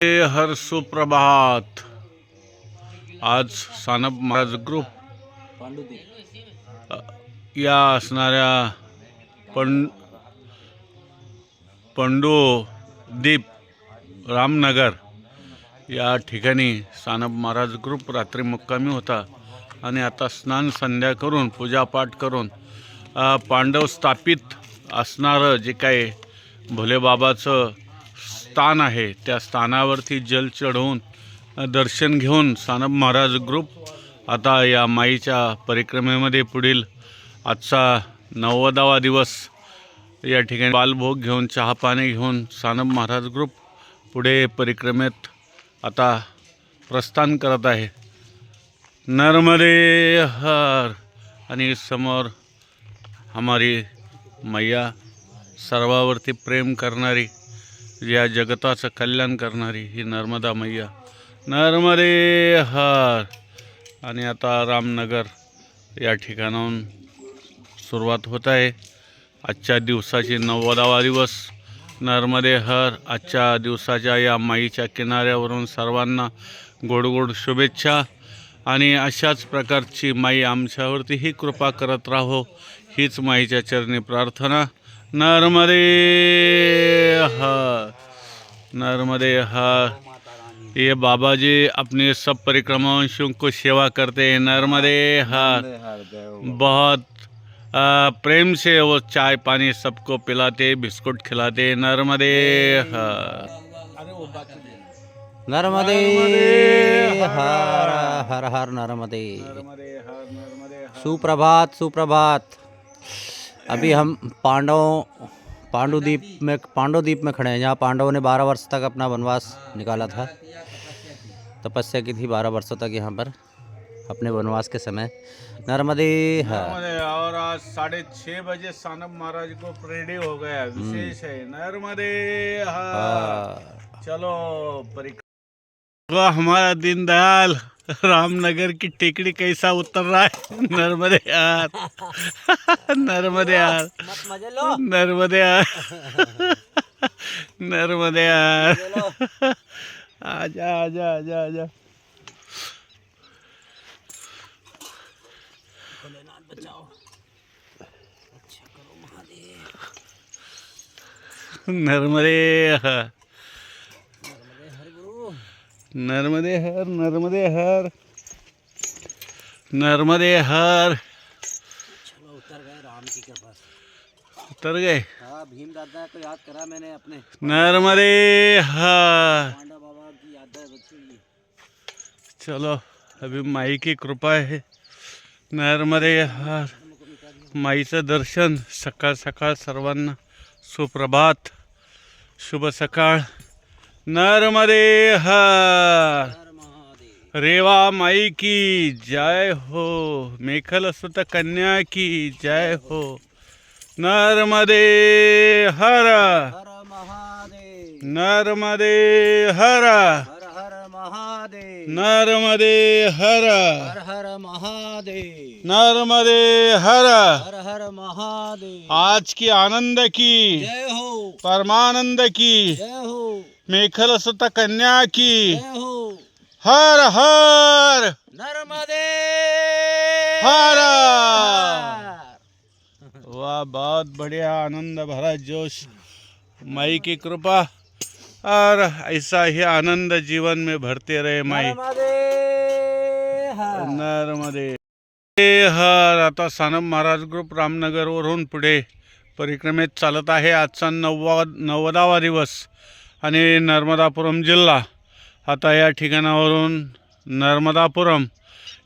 हे हर सुप्रभात. आज सानप महाराज ग्रुप या असणाऱ्या पण पंडू दीप रामनगर या ठिकाणी सानप महाराज ग्रुप रात्री मुक्कामी होता आणि आता स्नान संध्या करून पूजापाठ करून पांडव स्थापित असणारं जे काही भोलेबाबाचं स्थान आहे. त्या स्थानावरती जल चढवून दर्शन घेऊन सानप महाराज ग्रुप आता या माईच्या परिक्रमेमध्ये पुढील आजचा नव्वदावा दिवस या ठिकाणी बालभोग घेऊन चहा पाणी घेऊन सानप महाराज ग्रुप पुढे परिक्रमेत आता प्रस्थान करत आहे. नर्मदे हर आणि समोर हमारी मैया सर्वावरती प्रेम करणारी या जगताचं कल्याण करणारी ही नर्मदा मैया. नर्मदे हर. आणि आता रामनगर या ठिकाणाहून सुरुवात होत आहे. आजच्या दिवसाची नव्वदावा दिवस. नर्मदे हर आजच्या दिवसाच्या या माईच्या किनाऱ्यावरून सर्वांना गोड गोड शुभेच्छा. आणि अशाच प्रकारची माई आमच्यावरतीही कृपा करत राहो. हीच माईच्या चरणी प्रार्थना. नर्मदे हर नर्मदे ये बाबा जी अपने सब परिक्रमावंशियों को सेवा करते हैं। नर्मदे बहुत आ, प्रेम से वो चाय पानी सबको पिलाते बिस्कुट खिलाते। नर्मदे नर्मदे हर हर हर नर्मदे। सुप्रभात सुप्रभात। अभी हम पांडव पांडुदीप में पांडवद्वीप में खड़े हैं जहाँ पांडवों ने बारह वर्ष तक अपना वनवास निकाला था। तपस्या की थी बारह वर्षों तक यहाँ पर अपने वनवास के समय। नर्मदे हर और आज साढ़े छः बजे सानप महाराज को रेडी हो गया विशेष है। नर्मदे हर हर। चलो परिक्रमा हमारा दीनदयाल। रामनगर की टेकड़ी कैसा उतर रहा है? नर्मदे यार। नर्मदे यार। नर्मदे यार। नर्मदे यार। आजा आजा आजा आजा। नर्मदे हर नर्मदे हर नर्मदे हर नर्मदे हर। चलो उतर गए राम की कृपा से उतर गए। हाँ भीम दादा को याद करा मैंने अपने। नर्मदे हर। पांडव बाबा की याद है बच्ची चलो अभी माई की कृपा आहे नर्मदे हर। माईचं दर्शन सकाळ सकाळ सर्वांना सुप्रभात शुभ सकाळ। नर्मदे हर रेवा माई की जय हो मेखल सुत कन्या की जय हो। नर्मदे हर। नर्मदे हर। हर हर महादेव। नर्मदे हर। हर हर महादेव। नर्मदे हर। हर हर महादेव। आज की आनंद की जय हो। परमानंद की जय हो। मेखल सुत कन्या की। हो। हर हर। नर्मदे। हर। वाह बहुत बढ़िया आनंद भरा जोश। माई की कृपा। और ऐसा ही आनंद जीवन में भरते रहे माई। नर्मदे हर। नर्मदे हर। आता सानप महाराज ग्रुप रामनगरवरून पुढे परिक्रमेत चालत आहे. आजचा नव्वा नव्वदावा दिवस. आणि नर्मदापुरम जिल्हा. आता या ठिकाणावरून नर्मदापुरम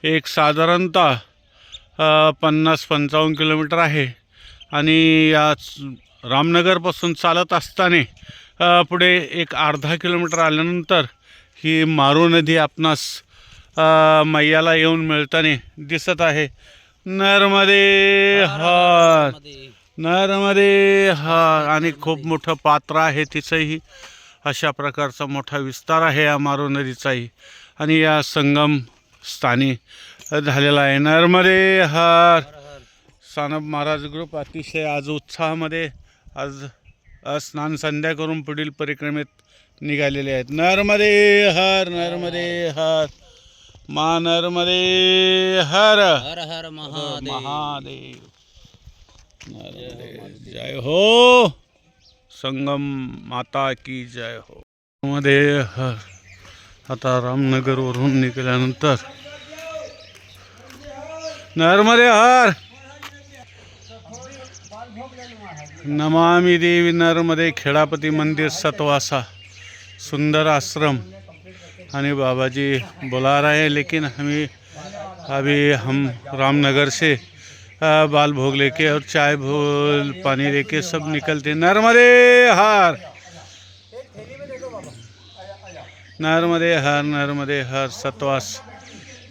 एक साधारणतः पन्नास पंचावन्न किलोमीटर आहे. आणि या रामनगरपासून चालत असताना पुढे एक अर्धा किलोमीटर आल्यानंतर ही मारू नदी आपणास मैयाला येऊन मिळताना दिसत आहे. नर्मदे हर नर्मदे. नर्मदे हर आणि खूप मोठं पात्र आहे तिचंही. अशा प्रकारचा मोठा विस्तार आहे या मारू नदीचाही. आणि या संगम स्थानी झालेला आहे. नर्मदे हर. सानप महाराज ग्रुप अतिशय आज उत्साहामध्ये आज स्नान संध्या करून पुढील परिक्रमेत निघालेले आहेत. नर्मदे हर नर्मदे हर. मा नर्मदे हर. हर हर महादेव. महादेव. जय हो. संगम माता की जय हो. मध्ये हर आता रामनगरवरून निघाल्यानंतर नर्मदे हर. नमामि देवी नर्मदे खेडापती मंदिर सतवासा. सुंदर आश्रम. आणि बाबाजी बुला रहे लेकिन हमें अभी हम रामनगर से बाल भोग लेके और चाय भोल पानी लेके सब निकलते। नर्मदे हार। नर्मदे हर नर्मदे हर सतवास।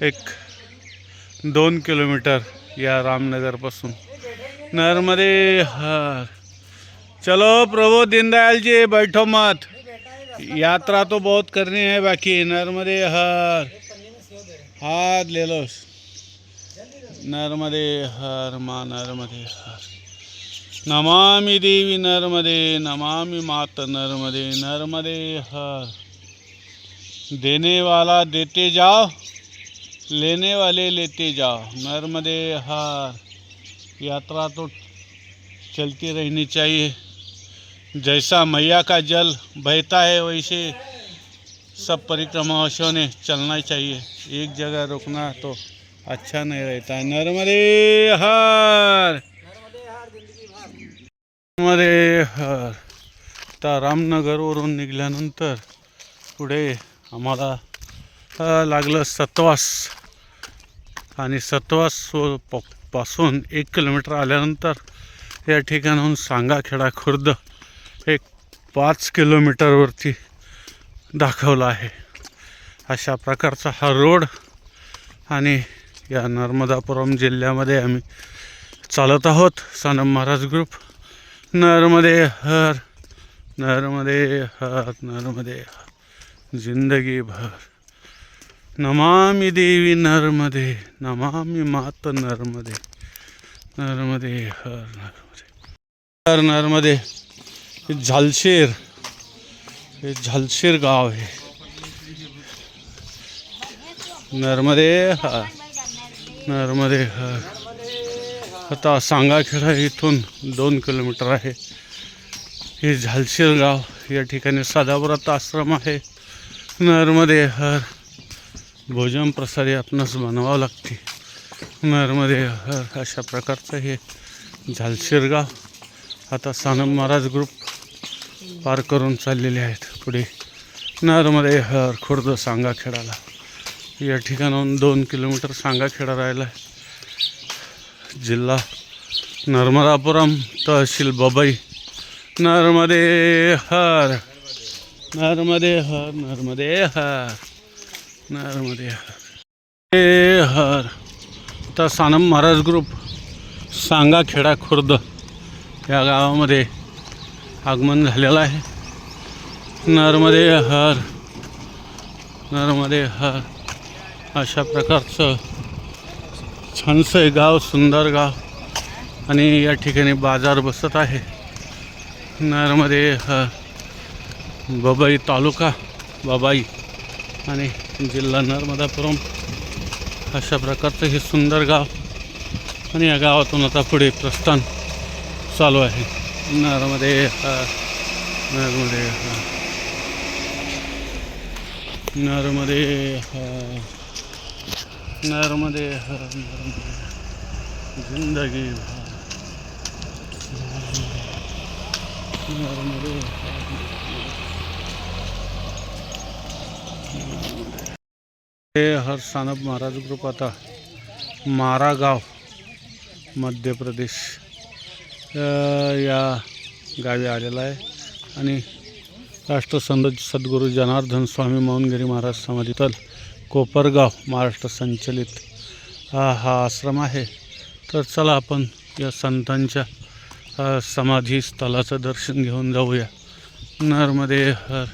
एक दोन किलोमीटर या रामनगरपासून नर्मदे हर। चलो प्रभु दीनदयाल जी बैठो मत। यात्रा तो बहुत करनी है बाकी। नर्मदे हर। हाथ ले लो। नर्मदे हर, माँ नर्मदे हर। नमामि देवी नर्मदे, नमामि मात नर्मदे नर्मदे हर। देने वाला देते जाओ, लेने वाले लेते जाओ, नर्मदे हर। यात्रा तो चलती रहनी चाहिए। जैसा मैया का जल बहता है, वैसे सब परिक्रमावासियों ने चलना चाहिए। एक जगह रुकना तो अच्छा नहीं रहता है नर्मदे हर. नर्मदे हर. आता रामनगरवरून निघाल्यानंतर पुढे आम्हाला लागलं सतवास. आणि सतवासपासून एक किलोमीटर आल्यानंतर या ठिकाणाहून सांगाखेडा खुर्द एक पाच किलोमीटरवरती दाखवला आहे. अशा प्रकारचा हा रोड आणि या नर्मदापुरम जिल्ह्यामध्ये आम्ही चालत आहोत. सानम महाराज ग्रुप नर्मदे हर नर्मदे हर नर्मदे हर जिंदगी भर. नमामि देवी नर्मदे नमामि मात नर्मदे नर्मदे हर नर्मदे. हर नर्मदे हे झालशेर हे झालशेर गाव आहे. नर्मदे हर. नर्मदे आता सांगाखेडा इथून दोन किलोमीटर आहे. हे झालशीर गाव या ठिकाणी सदाव्रत आश्रम आहे. नर्मदे हर भोजन प्रसारी आपणास बनवावं लागते. नर्मदे हर अशा प्रकारचं हे झालशीर गाव. आता सानम महाराज ग्रुप पार करून चाललेले आहेत पुढे. नर्मदे हर खुर्द सांगाखेडाला. या ठिकाणाहून दोन किलोमीटर सांगाखेडा राहिला आहे. जिल्हा नर्मदापुरम तहसील बबई. नर्मदे हर नर्मदे हर नर्मदे हर नर्मदे हर. ए हर. तर सानम महाराज ग्रुप सांगाखेडा खुर्द या गावामध्ये आगमन झालेलं आहे. नर्मदे हर नर्मदे हर. अशा प्रकारचं छानसं आहे गाव सुंदर गाव. आणि या ठिकाणी बाजार बसत आहे. नरमध्ये हर बबाई तालुका बाबाई आणि जिल्हा नर्मदापुरम. अशा प्रकारचं हे सुंदर गाव. आणि या गावातून आता पुढे प्रस्थान चालू आहे. नरमध्ये नरमध्ये नरमध्ये नर्मदे हर जिंदगी नर्मदे हे हर सानप महाराज ग्रुप आता मारा गाव मध्य प्रदेश या गावी आलेला आहे. आणि राष्ट्रसंत सद्गुरू जनार्दन स्वामी मौनगिरी महाराज समाधीतल कोपरगाव महाराष्ट्र संचलित हा हा आश्रम आहे. तर चला आपण या संतांच्या समाधी स्थळाचं दर्शन घेऊन जाऊया. नर्मदे हर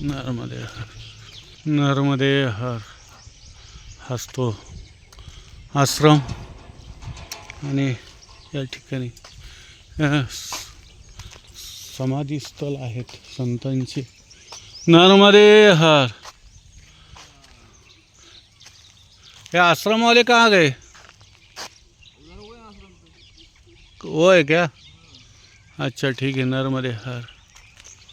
नर्मदे हर नर्मदे हर हसतो आश्रम. आणि या ठिकाणी समाधी स्थल आहेत संतांची. नर्मदे हर ये आश्रम वाले कहाँ गए। वो है क्या? अच्छा ठीक है नर्मदे हर।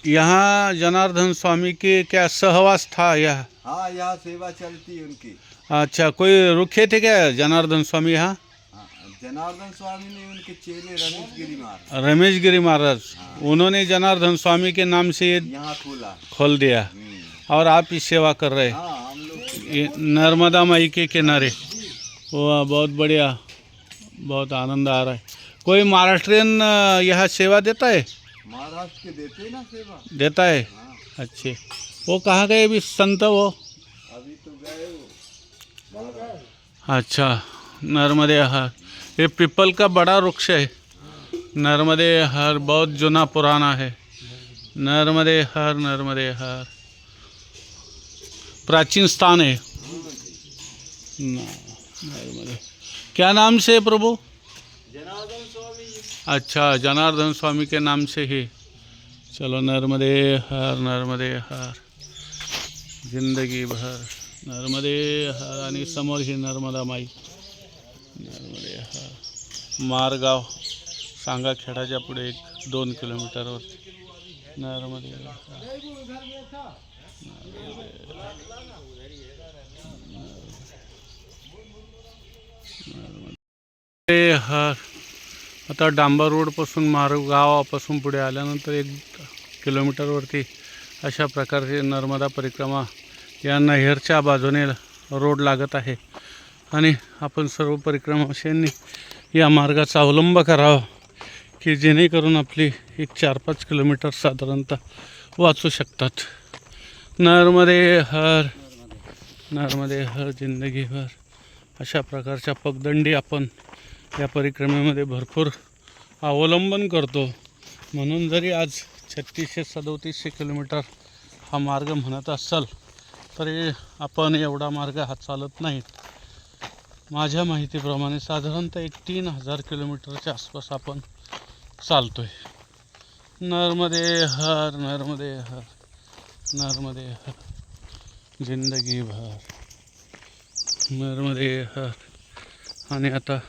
यहाँ जनार्दन स्वामी के क्या सहवास था यह? हाँ यहाँ सेवा चलती है उनकी। अच्छा कोई रुके थे क्या जनार्दन स्वामी यहाँ? हाँ, जनार्दन स्वामी ने उनके चेले रमेश गिरी मार रमेश गिरी महाराज उन्होंने जनार्दन स्वामी के नाम से ये यहाँ खोला। खोल दिया। हम्म। और आप इस सेवा कर रहे। हैं हाँ ये नर्मदा माई के किनारे। वाह बहुत बढ़िया। बहुत आनंद आ रहा है। कोई महाराष्ट्रियन यहाँ सेवा देता है? महाराष्ट्र के देते हैं ना सेवा। देता है? हाँ। अच्छे। वो कहाँ गए अभी संत वो? अभी तो गए वो। अच्छा नर्मदे हर ये पीपल का बड़ा वृक्ष है। नर्मदे हर बहुत जुना पुराना है। नर्मदे हर नर्मदे हर प्राचीन स्थान है। नर्मदे क्या नाम से है प्रभु? अच्छा जनार्दन स्वामी के नाम से ही। चलो नर्मदे हर नर्मदे हर। जिंदगी भर। नर्मदे हर आणि समोर ही नर्मदा माई। नर्मदे हर। मारगाव सांगा खेडाच्या पुढे एक दोन किलोमीटरवरती नर्मदे हर। ते हर. आता डांबर रोडपासून मारू गावापासून पुढे आल्यानंतर एक किलोमीटरवरती अशा प्रकारची नर्मदा परिक्रमा या नहेरच्या बाजूने रोड लागत आहे. आणि आपण सर्व परिक्रमाशांनी या मार्गाचा अवलंब करावा की जेणेकरून आपली एक चार पाच किलोमीटर साधारणतः वाचू शकतात. नर्मदे हर नर्मदे हर जिंदगीभर. अशा प्रकारच्या पगदंडी आपण या परिक्रमेमध्ये भरपूर अवलंबन करतो. म्हणून जरी आज छत्तीसशे सदोतीसशे किलोमीटर हा मार्ग म्हणत असाल तरी आपण एवढा मार्ग हा चालत नाहीत. माझ्या माहितीप्रमाणे साधारणतः एक तीन हजार किलोमीटरच्या आसपास आपण चालतो आहे नर्मदे हर नर्मदे हर नर्मदे हर जिंदगी भर नर्मदे हर. आणि आता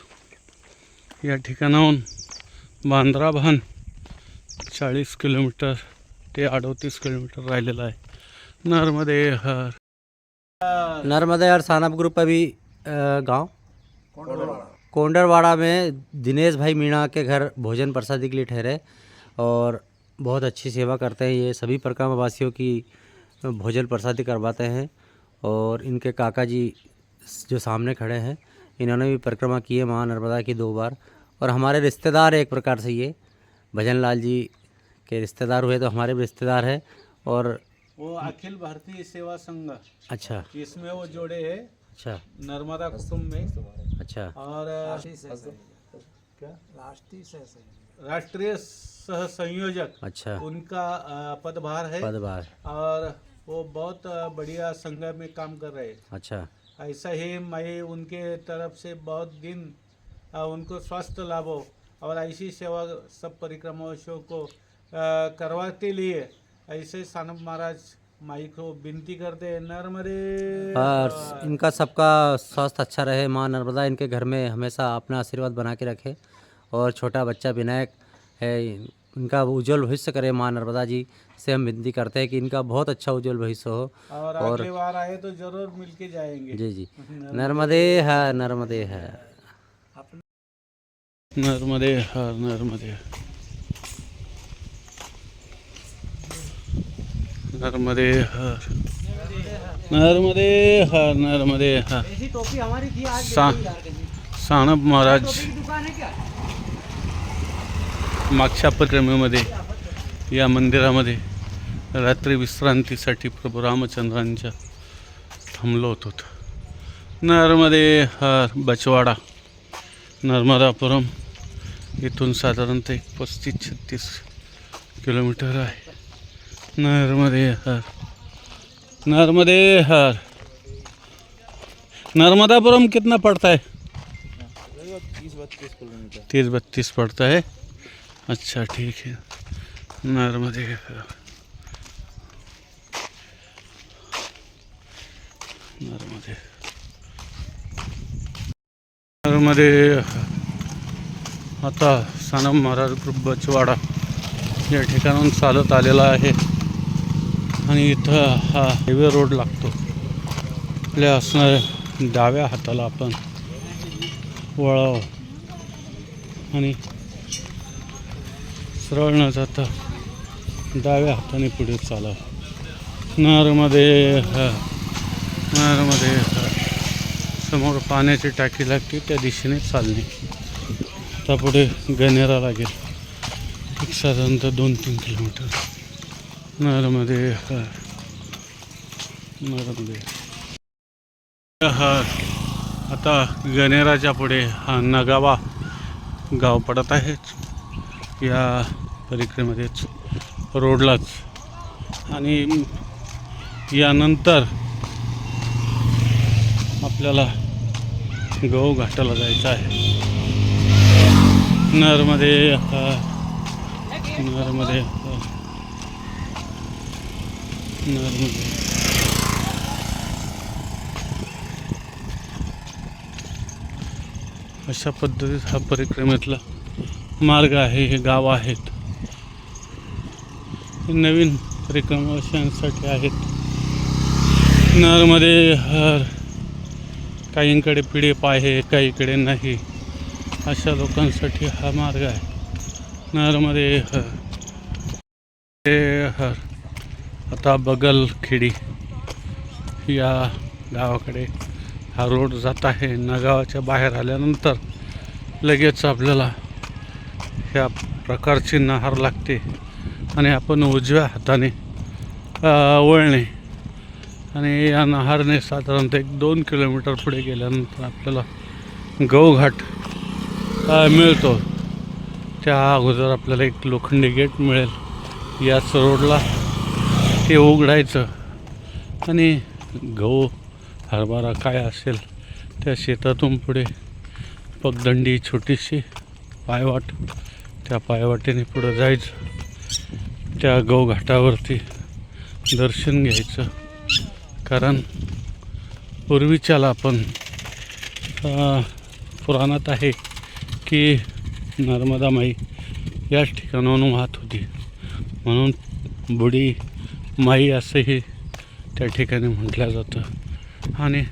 या ठिकाणाहून बांद्रा भान चाळीस किलोमीटर ते अडतीस किलोमीटर राहिलेलं आहे. नर्मदे हर. नर्मदा और सानप ग्रुप अभी गाँव? कोंडरवाड़ा. में दिनेश भाई मीणा के घर भोजन प्रसादी के लिए ठहरे और बहुत अच्छी सेवा करते हैं ये सभी परिक्रमावासियों की भोजन प्रसादी करवाते हैं और इनके काका जी जो सामने खड़े हैं इन्होंने भी परिक्रमा की है माँ नर्मदा की दो बार। और हमारे रिश्तेदार हैं एक प्रकार से ये भजन लाल जी के रिश्तेदार हुए तो हमारे भी रिश्तेदार हैं और वो अखिल भारतीय सेवा संघ अच्छा। इसमें वो जोड़े है अच्छा। नर्मदा कुसुम में। अच्छा। और क्या? राष्ट्रीय सह संयोजक अच्छा। उनका पदभार है। पदभार। और वो बहुत बढ़िया संघ में काम कर रहे हैं। अच्छा। ऐसा ही मैं उनके तरफ़ से बहुत दिन उनको स्वास्थ्य लाभ और ऐसी सेवा सब परिक्रमावासियों को करवाते लिए ऐसे सानप महाराज माई को विनती करते हैं नर्मदे और इनका सबका स्वास्थ्य अच्छा रहे। माँ नर्मदा इनके घर में हमेशा अपना आशीर्वाद बना के रखे और छोटा बच्चा विनायक है इनका उज्जवल भविष्य करे माँ नर्मदा जी से हम विनती करते हैं कि इनका बहुत अच्छा उज्जवल भविष्य हो। और और- अगली बार आए तो ज़रूर मिलके जाएँगे। जी जी। नर्मदे है। नर्मदे है। नर्मदे हर नर्मदे नर्मदे हर नर्मदे हर नर्मदे हर सा सानप महाराज। मागच्या परिक्रमेमध्ये या मंदिरामध्ये रात्री विश्रांतीसाठी प्रभू रामचंद्रांच्या थांबलो होतो. नर्मदे हर बचवाडा नर्मदापुरम इथून साधारणतः एक पस्तीस छत्तीस किलोमीटर आहे. नर्मदे हर नर्मदे हर. नर्मदापुरम कितना पड़ता है? तीस बत्तीस पड़ता है। अच्छा ठीक है। नर्मदे नर्मदे नर्मदे आता सानम महाराज ग्रुप बचवाडा या ठिकाणाहून चालत आलेला आहे. आणि इथं हा हायवे रोड लागतो. आपल्या असणाऱ्या डाव्या हाताला आपण वळाव. आणि सरळ न जाता डाव्या हाताने पुढे चालावं नारमध्ये नरमध्ये समोर पाण्याची टाकी लागते त्या दिशेने चालणे. आता पुढे गणेरा लागेल. एक साधारणतः दोन तीन किलोमीटर नरमध्ये नरमध्ये हा. आता गणेराच्या पुढे हा नगावा गाव पडत आहेच या परिक्रमेमध्येच रोडलाच. आणि यानंतर आपल्याला गहू घाटाला जायचं आहे. नरमध्ये आता नरमध्ये नरमध्ये. अशा पद्धतीत हा परिक्रमेतला मार्ग आहे हे गाव आहेत. हे नवीन परिक्रमाशांसाठी आहेत. नरमध्ये हर काहींकडे पिढे आहे काहीकडे नाही. अशा लोकांसाठी हा मार्ग आहे. नरमध्ये हर हे हर आता बगलखेडी या गावाकडे हा रोड जात आहे. नगावाच्या बाहेर आल्यानंतर लगेच आपल्याला ह्या प्रकारची नहार लागते आणि आपण उजव्या हाताने वळणे. आणि या नहारने साधारणतः एक दोन किलोमीटर पुढे गेल्यानंतर आपल्याला गौघाट मिळतो. त्या अगोदर आपल्याला एक लोखंडी गेट मिळेल. याच रोडला ते उघडायचं. आणि गहू हरभरा काय असेल त्या शेतातून पुढे पगदंडी छोटीशी पायवाट त्या पायवाटेने पुढं जायचं. त्या गौघाटावरती दर्शन घ्यायचं. कारण पूर्वीच्याला आपण पुराणात आहे की नर्मदा माई याच ठिकाणाहून वाहत होती. म्हणून बुडी माई असंही त्या ठिकाणी म्हटलं जातं. आणि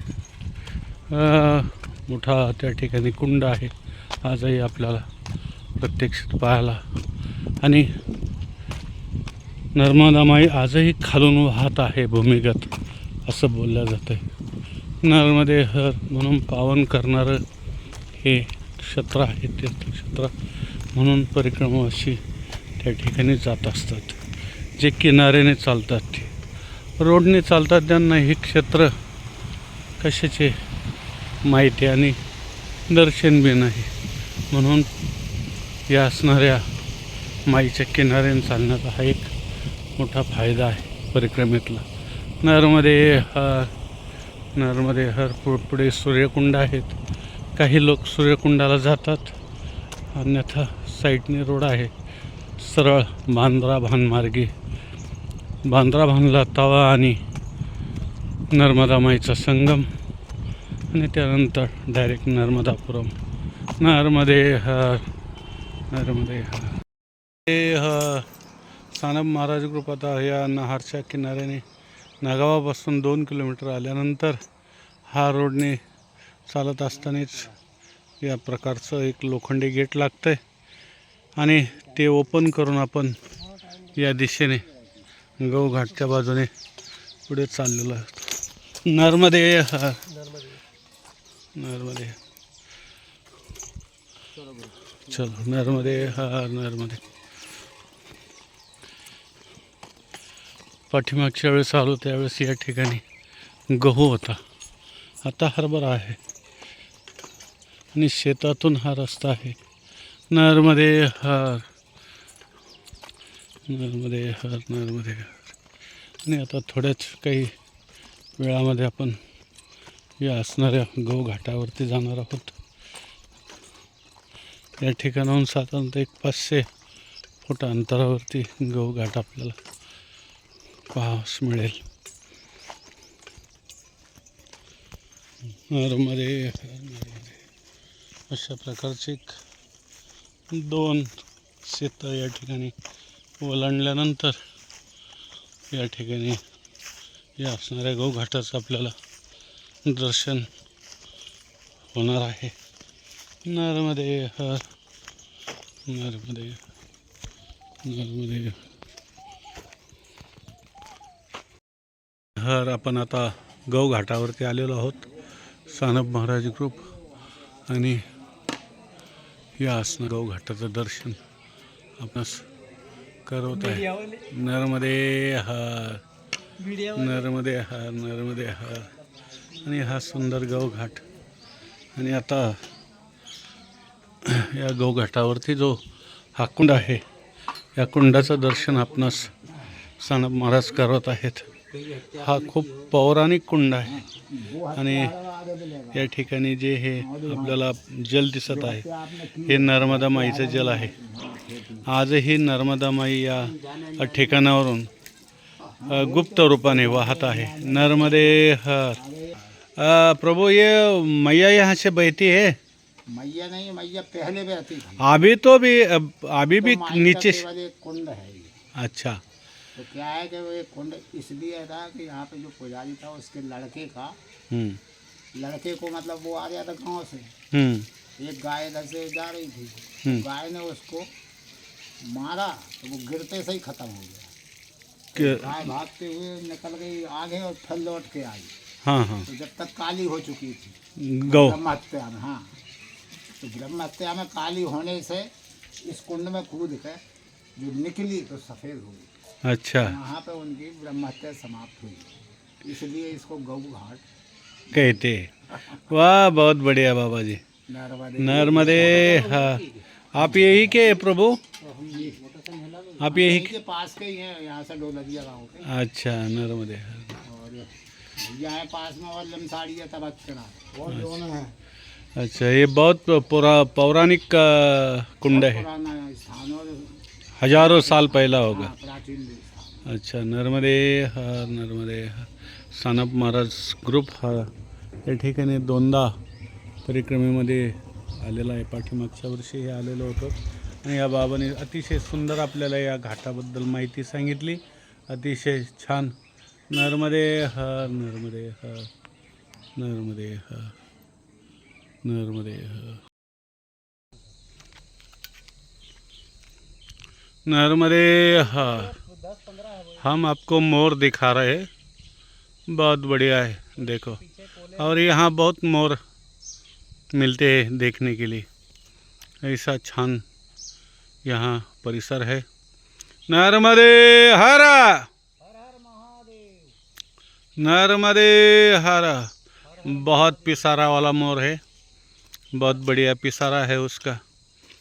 मोठा त्या ठिकाणी कुंड आहे. आजही आपल्याला प्रत्यक्षात पाहायला आणि नर्मदा माई आजही खालून वाहत आहे भूमिगत असं बोललं जातं नर्मदे हर म्हणून पावन करणारं हे क्षेत्र आहे तीर्थक्षेत्र म्हणून परिक्रमा अशी त्या ठिकाणी जात असतात. जे किनाऱ्याने चालतात ते. रोडने चालतात त्यांना हे क्षेत्र कशाचे माहिती आणि दर्शन बी नाही. म्हणून या असणाऱ्या माईच्या किनाऱ्याने चालण्याचा हा एक मोठा फायदा आहे परिक्रमेतला. नरमध्ये नरमध्ये हर पुढे सूर्यकुंड आहेत. काही लोक सूर्यकुंडाला जातात. अन्यथा साईडने रोड आहे. सरळ बांद्रा भानमार्गे बांद्रा भानला तवा आणि नर्मदा माईचा संगम आणि त्यानंतर डायरेक्ट नर्मदापुरम. नर्मदे नर्मदे हे. सानप महाराज ग्रुप आता या नहारच्या किनाऱ्याने नागावापासून दोन किलोमीटर आल्यानंतर हा रोडने चालत असतानाच या प्रकारचं एक लोखंडी गेट लागतं आहे आणि ते ओपन करून आपण या दिशेने गौघाटच्या बाजूने पुढे चाललेलो आहोत. नर्मदे. नर्मदे. चलो नर्मदे हर नर्मदे पाठीमागच्या वेळेस आलो त्यावेळेस या ठिकाणी गहू होता. आता हरभरा आहे. आणि शेतातून हा रस्ता आहे. नर्मदे हर. नर्मदे हर नर्मदे हर. आणि आता थोड्याच काही वेळामध्ये आपण या असणाऱ्या गहू घाटावरती जाणार आहोत. या ठिकाणाहून साधारणतः एक पाचशे फूट अंतरावरती गहूघाट आपल्याला पाहावस मिळेल. नर्मदे अशा प्रकारचे एक दोन शेतं या ठिकाणी ओलांडल्यानंतर या ठिकाणी या असणाऱ्या गौघाटाचं आपल्याला दर्शन होणार आहे. नर्मदे हर नर्मदे नर्मदे हर आपण आता गौघाटावरती आलेलो आहोत सानप महाराज ग्रुप आणि या असणं गौघाटाचं दर्शन आपणास करवत आहे. नर्मदे हर नर्मदे हर नर्मदे हर. आणि हा सुंदर गौघाट. आणि आता या गौघाटावरती जो हा कुंड आहे या कुंडाचं दर्शन आपणास सानप महाराज करत आहेत. हा खूप पौराणिक कुंड आहे. आणि या ठिकाणी जे हे आपल्याला जल दिसत आहे हे नर्मदा माईचं जल आहे. आजही नर्मदा माई या ठिकाणावरून गुप्त रूपाने वाहत आहे. नर्मदे हर. प्रभू ये मैया यहाँ से बहती है? मैया नहीं मैया पहले भी आती थी। अभी तो भी अभी भी तो का नीचे एक कुंड है ये। अच्छा। तो क्या है कि वो एक कुंड इसलिए था कि यहाँ पे जो पुजारी था उसके लड़के का हम्म। लड़के को मतलब वो आ गया था गाँव से। हम्म। एक गाय इधर से जा रही थी। हम्म। गाय ने उसको मारा तो वो गिरते से ही खत्म हो गया। गाय भागते हुए निकल गई आगे और फल लौट के आई। हाँ हाँ। तो जब तक काली हो चुकी थी। गौ। ब्रह्म हत्या में हाँ। तो ब्रह्म हत्या में काली होने से इस कुंड में कूद के जो निकली तो सफ़ेद हो गई। अच्छा। वहाँ पे उनकी ब्रह्म हत्या समाप्त हुई। इसलिए इसको गौ घाट कहते वाह बहुत बढ़िया बाबा जी। नर्मदे। नर्मदे हाँ। आप यही के प्रभु? आप यही के पास के ही हैं यहाँ से डोलरिया गाँव के। अच्छा नर्मदे। और यहाँ पास में और लमसाड़ी है तबक्करा और दोनों हैं। अच्छा ये बहुत पुरा पौराणिक कुंड है। हजारों साल पहला होगा। अच्छा नर्मदे हर नर्मदे सानप महाराज ग्रुप हा या ठिकाणी दोनदा परिक्रमेमध्ये आलेला आहे. पाठीमागच्या वर्षी हे आलेलो होतो. आणि या बाबाने अतिशय सुंदर आपल्याला या घाटाबद्दल माहिती सांगितली. अतिशय छान. नर्मदे हर नर्मदे हर नर्मदे हर नर्मदे नर्मदे हम आपको मोर दिखा रहे बहुत बढ़िया है, देखो। और यहाँ बहुत मोर मिलते हैं देखने के लिए। ऐसा छान यहाँ परिसर है। नर्मदे हरा। नर्मदे हरा। बहुत पिसारा वाला मोर है। बहुत बढ़िया पिसारा है उसका।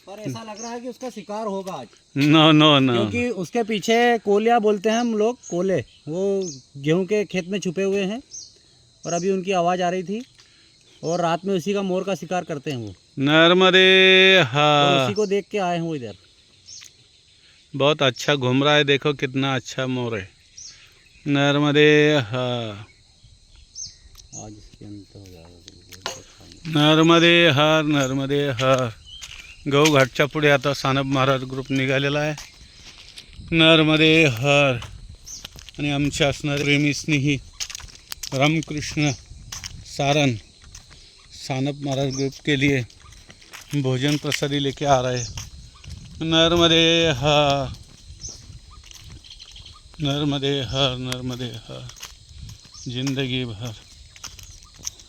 पर ऐसा लग रहा है कि उसका शिकार होगा आज। No no no. क्योंकि उसके पीछे कोलिया बोलते हैं हम लोग कोले। वो गेहूँ के खेत में छुपे हुए हैं और अभी उनकी आवाज़ आ रही थी और रात में उसी का मोर का शिकार करते हैं वो। नर्मदे और हर उसी को देख के आए हैं वो इधर। बहुत अच्छा घूम रहा है देखो कितना अच्छा मोर है। नर्मदे हर आज इसके अंत हो जाएगा नर्मदे हर नर्मदे हर. गौघाटच्या पुढे आता सानप महाराज ग्रुप निघालेला आहे. नर्मदे हर. आणि आमच्या असणारे प्रेमी स्नेही रामकृष्ण सारन सानप महाराज ग्रुप के लिए भोजन प्रसादी लेके आ रहे नर्मदे हर. नर्मदे हर नर्मदे हर. जिंदगी भर.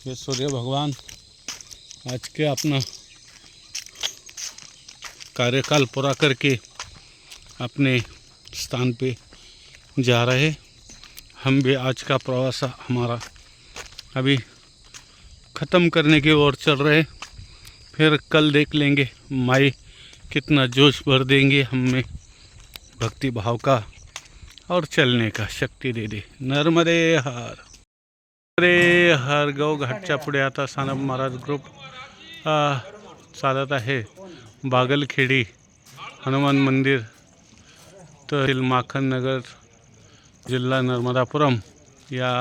ये सूर्य भगवान आज के अपना कार्यकाल पूरा करके अपने स्थान पे जा रहे हम भी आज का प्रवास हमारा अभी ख़त्म करने की ओर चल रहे फिर कल देख लेंगे, माई कितना जोश भर देंगे हमें भक्ति भाव का और चलने का शक्ति दे दे। नर्मदे हर अरे हर, गौ घाटच्या पुढे आता सानप महाराज ग्रुप। चालत आहे. बागलखेडी हनुमान मंदिर तहसील माखननगर जिल्हा नर्मदापुरम या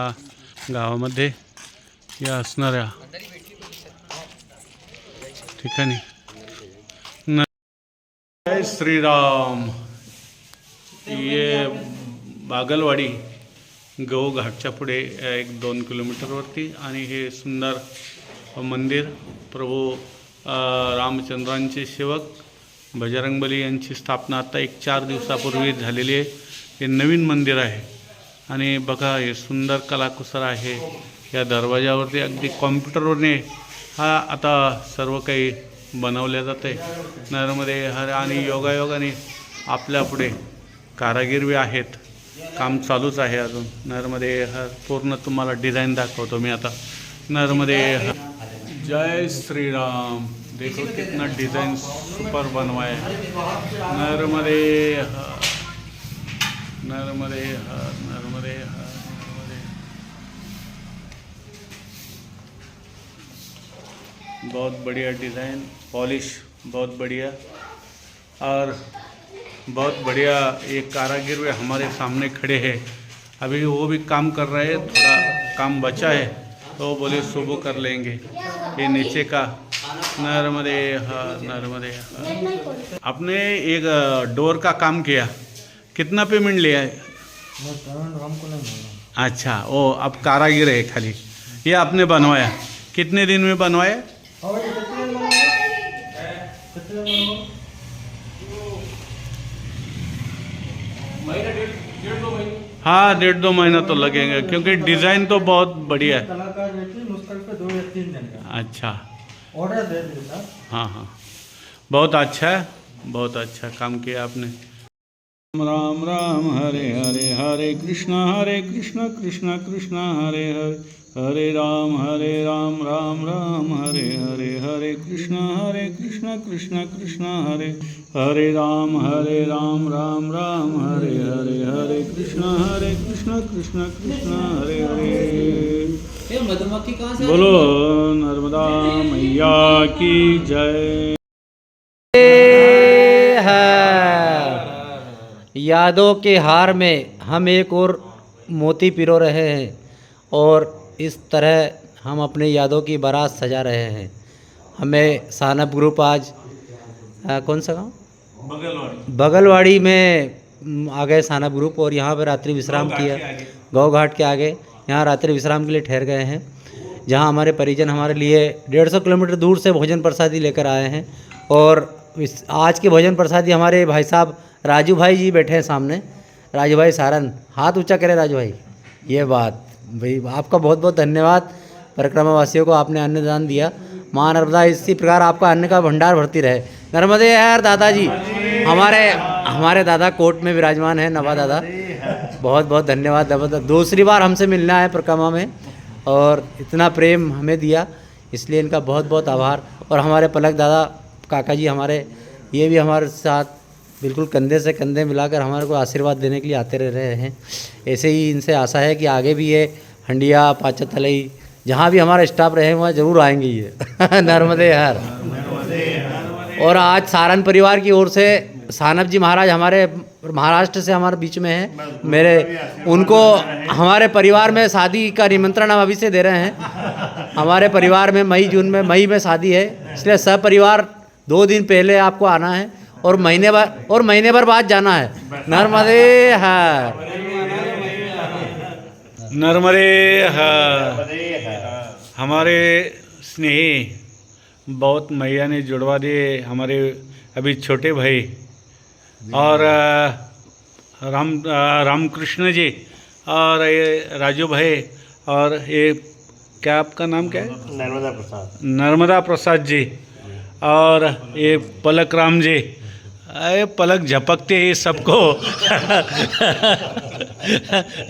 गावामध्ये या असणाऱ्या ठिकाणी. न जय श्रीराम. ये बागलवाडी गहू घाटच्या पुढे एक दोन किलोमीटरवरती आणि हे सुंदर मंदिर. प्रभू रामचंद्रांचे सेवक बजरंगबली यांची स्थापना आता एक चार दिवसापूर्वी झालेली आहे. हे नवीन मंदिर आहे. आणि बघा हे सुंदर कलाकुसर आहे. या दरवाजावरती अगदी कॉम्प्युटरवरने हा आता सर्व काही बनवल्या जाते. नरमध्ये हर आणि योगायोगाने आपल्यापुढे कारागीर बी आहेत. काम चालूच आहे अजून. नरमध्ये हर पूर्ण तुम्हाला डिझाईन दाखवतो मी आता. नरमध्ये हर जय श्री राम देखो कितना डिज़ाइन सुपर बनवाया है नर्मदे नर्मदे नर्मदे नर्मदे बहुत बढ़िया डिज़ाइन पॉलिश बहुत बढ़िया। और बहुत बढ़िया एक कारागिर भी हमारे सामने खड़े हैं। अभी वो भी काम कर रहे हैं, थोड़ा काम बचा है। तो बोले सुबह कर लेंगे। ये नीचे का नर्मदे हर नर्मदे हर आपने एक डोर का काम किया। कितना पेमेंट लिया है अच्छा ओ, अब कारागिर है खाली। ये आपने बनवाया। कितने दिन में बनवाया? हाँ डेढ़ दो महीना तो लगेंगे क्योंकि डिज़ाइन तो बहुत बढ़िया है। अच्छा। ऑर्डर दे देता हाँ हाँ बहुत अच्छा है बहुत अच्छा काम किया आपने। राम राम हरे हरे हरे कृष्णा हरे कृष्णा कृष्णा कृष्णा हरे हरे। हरे राम हरे राम राम राम हरे हरे हरे कृष्ण हरे कृष्ण कृष्ण कृष्ण हरे। हरे राम हरे राम राम राम हरे हरे हरे कृष्ण हरे कृष्ण कृष्ण कृष्ण हरे हरे। मधुमक्खी बोलो नर्मदा मैया की जय। है। यादों के हार में हम एक और मोती पिरो रहे हैं और इस तरह हम अपने यादों की बारात सजा रहे हैं। हमें सानप ग्रुप आज आ, कौन सा गाँव? बगलवाड़ी। बगलवाड़ी में आ गए सानप ग्रुप और यहाँ पर रात्रि विश्राम किया। गौ घाट के आगे। यहाँ रात्रि विश्राम के लिए ठहर गए हैं। जहाँ हमारे परिजन हमारे लिए डेढ़ सौ किलोमीटर दूर से भोजन प्रसादी लेकर आए हैं और इस आज के भोजन प्रसादी हमारे भाई साहब राजू भाई जी बैठे हैं सामने। राजू भाई सारन हाथ ऊँचा करें राजू भाई। ये बात। भाई, आपका बहुत बहुत धन्यवाद। परिक्रमा वासियों को आपने अन्नदान दिया। माँ नर्मदा इसी प्रकार आपका अन्न का भंडार भरती रहे। नर्मदे यार, दादाजी। हमारे हमारे दादा कोर्ट में विराजमान है, नवा दादा। बहुत बहुत धन्यवाद दूसरी बार हमसे मिलना है परिक्रमा में, और इतना प्रेम हमें दिया, इसलिए इनका बहुत बहुत आभार। और हमारे पलक दादा काका जी, हमारे, ये भी हमारे साथ बिल्कुल कंधे से कंधे मिलाकर हमारे को आशीर्वाद देने के लिए आते रह रहे हैं। ऐसे ही इनसे आशा है कि आगे भी ये हंडिया, पाचतलई, जहाँ भी हमारा स्टाफ रहे, वहाँ ज़रूर आएँगे ये। नर्मदे हर। और आज सारन परिवार की ओर से सानप जी महाराज हमारे, महाराष्ट्र से हमारे बीच में हैं। मेरे, उनको हमारे परिवार में शादी का निमंत्रण हम अभी से दे रहे हैं। हमारे परिवार में मई, जून में मई में शादी है। इसलिए सब परिवार दो दिन पहले आपको आना है। और महीने भर और महीने भर बाद जाना है। नर्मदे हर नर्मदे हर हमारे स्नेही बहुत मैया ने जुड़वा दिए हमारे अभी छोटे भाई। और राम रामकृष्ण जी और ये राजू भाई और ये क्या आपका नाम क्या है? नर्मदा प्रसाद। नर्मदा प्रसाद जी। और ये पलक राम जी। अरे पलक झपकते ही सबको।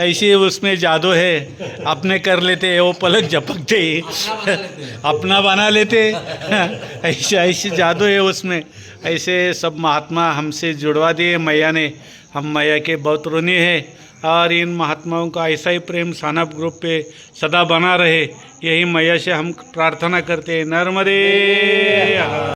ऐसे उसमें जादू है। अपने कर लेते हैं, वो पलक झपकते ही। अपना बना लेते ऐसे ऐसे जादू है उसमें। ऐसे सब महात्मा हमसे जुड़वा दिए मैया ने। हम मैया के बहुत ऋणी है। और इन महात्माओं का ऐसा ही प्रेम सानप ग्रुप पे सदा बना रहे। यही मैया से हम प्रार्थना करते हैं। नर्मदे।